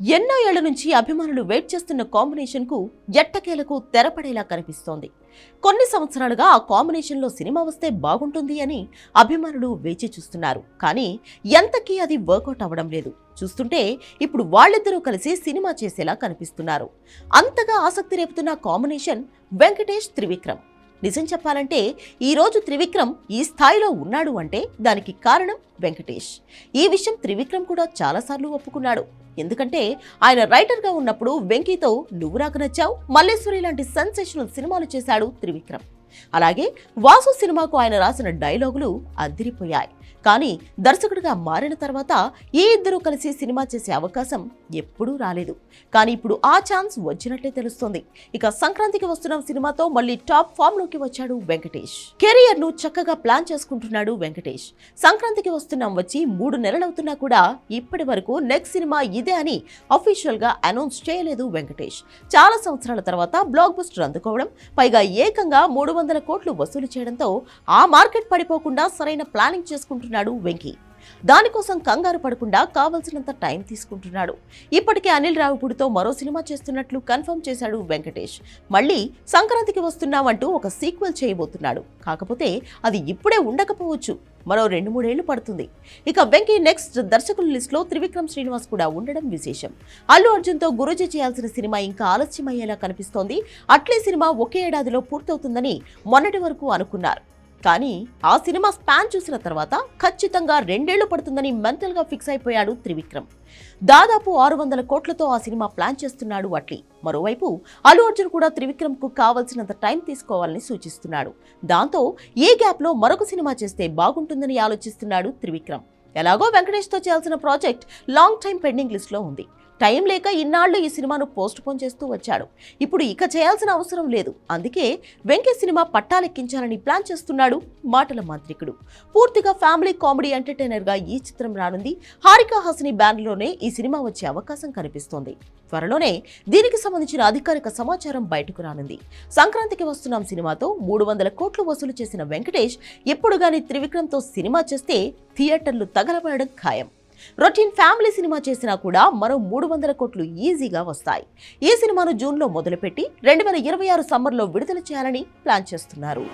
ఎన్నో ఏళ్ళ నుంచి అభిమానులు వెయిట్ చేస్తున్న కాంబినేషన్కు ఎట్టకేలకు తెరపడేలా కనిపిస్తోంది. కొన్ని సంవత్సరాలుగా ఆ కాంబినేషన్లో సినిమా వస్తే బాగుంటుంది అని అభిమానులు వేచి చూస్తున్నారు. కానీ ఎంతకీ అది వర్కౌట్ అవ్వడం లేదు. చూస్తుంటే ఇప్పుడు వాళ్ళిద్దరూ కలిసి సినిమా చేసేలా కనిపిస్తున్నారు. అంతగా ఆసక్తి రేపుతున్న కాంబినేషన్ వెంకటేష్ త్రివిక్రమ్. నిజం చెప్పాలంటే ఈరోజు త్రివిక్రమ్ ఈ స్థాయిలో ఉన్నాడు అంటే దానికి కారణం వెంకటేష్. ఈ విషయం త్రివిక్రమ్ కూడా చాలాసార్లు ఒప్పుకున్నాడు. ఎందుకంటే ఆయన రైటర్గా ఉన్నప్పుడు వెంకీతో నువ్వు నాకు నచ్చావు మల్లేశ్వరి లాంటి సెన్సేషనల్ సినిమాలు చేశాడు త్రివిక్రమ్. అలాగే వాసు సినిమాకు ఆయన రాసిన డైలాగులు అదిరిపోయాయి. కానీ దర్శకుడిగా మారిన తర్వాత ఈ ఇద్దరూ కలిసి సినిమా చేసే అవకాశం ఎప్పుడూ రాలేదు. కానీ ఇప్పుడు ఆ ఛాన్స్ వచ్చినట్టే తెలుస్తుంది. ఇక సంక్రాంతికి వస్తున్న సినిమాతో మళ్ళీ టాప్ ఫామ్లోకి వచ్చాడు వెంకటేష్. కెరియర్ను చక్కగా ప్లాన్ చేసుకుంటున్నాడు వెంకటేష్. సంక్రాంతికి వస్తున్నాం వచ్చి మూడు నెలలవుతున్నా కూడా ఇప్పటి వరకు నెక్స్ట్ సినిమా ఇదే అని అఫీషియల్గా అనౌన్స్ చేయలేదు వెంకటేష్. చాలా సంవత్సరాల తర్వాత బ్లాక్ బస్టర్ అందుకోవడం పైగా ఏకంగా మూడు వందల కోట్లు వసూలు చేయడంతో ఆ మార్కెట్ పడిపోకుండా సరైన ప్లానింగ్ చేసుకుంటున్నాడు వెంకీ. దానికోసం కంగారు పడకుండా కావలసినంత టైం తీసుకుంటున్నాడు. ఇప్పటికే అనిల్ రావుపూడితో మరో సినిమా చేస్తున్నట్లు కన్ఫర్మ్ చేశాడు వెంకటేష్. మళ్ళీ సంక్రాంతికి వస్తున్నామంటూ ఒక సీక్వెల్ చేయబోతున్నాడు. కాకపోతే అది ఇప్పుడే ఉండకపోవచ్చు. మరో రెండు మూడేళ్ళు పడుతుంది. ఇక వెంకీ నెక్స్ట్ దర్శకుల లిస్టులో త్రివిక్రమ్ శ్రీనివాస్ కూడా ఉండడం విశేషం. అల్లు అర్జున్తో గురుజీ చేయాల్సిన సినిమా ఇంకా ఆలస్యమయ్యేలా కనిపిస్తోంది. అట్లే సినిమా ఒకే ఏడాదిలో పూర్తవుతుందని మొన్నటి వరకు అనుకున్నారు. కానీ ఆ సినిమా స్పాన్ చూసిన తర్వాత ఖచ్చితంగా రెండేళ్ళు పడుతుందని మెంటల్గా ఫిక్స్ అయిపోయాడు త్రివిక్రమ్. దాదాపు ఆరు వందల కోట్లతో ఆ సినిమా ప్లాన్ చేస్తున్నాడు అట్లీ. మరోవైపు అల్లు అర్జున్ కూడా త్రివిక్రమ్కు కావలసినంత టైం తీసుకోవాలని సూచిస్తున్నాడు. దాంతో ఏ గ్యాప్లో మరొక సినిమా చేస్తే బాగుంటుందని ఆలోచిస్తున్నాడు త్రివిక్రమ్. ఎలాగో వెంకటేష్తో చేయాల్సిన ప్రాజెక్ట్ లాంగ్ టైం పెండింగ్ లిస్ట్లో ఉంది. టైం లేక ఇన్నాళ్ళు ఈ సినిమాను పోస్ట్ పోన్ చేస్తూ వచ్చాడు. ఇప్పుడు ఇక చేయాల్సిన అవసరం లేదు. అందుకే వెంకీ సినిమా పట్టాలెక్కించాలని ప్లాన్ చేస్తున్నాడు మాటల మాంత్రికుడు. పూర్తిగా ఫ్యామిలీ కామెడీ ఎంటర్టైనర్గా ఈ చిత్రం రానుంది. హారికా హాసిని బ్యానర్లోనే ఈ సినిమా వచ్చే అవకాశం కనిపిస్తోంది. త్వరలోనే దీనికి సంబంధించిన అధికారిక సమాచారం బయటకు రానుంది. సంక్రాంతికి వస్తున్నాం సినిమాతో మూడు వందల కోట్లు వసూలు చేసిన వెంకటేష్ ఎప్పుడు గాని త్రివిక్రమ్తో సినిమా చేస్తే థియేటర్లు తగలబడడం ఖాయం. రొటీన్ ఫ్యామిలీ సినిమా చేసినా కూడా మరో మూడు వందల కోట్లు ఈజీగా వస్తాయి. ఈ సినిమాను జూన్లో మొదలుపెట్టి రెండు వేల ఇరవై ఆరు సమ్మర్లో విడుదల చేయాలని ప్లాన్ చేస్తున్నారు.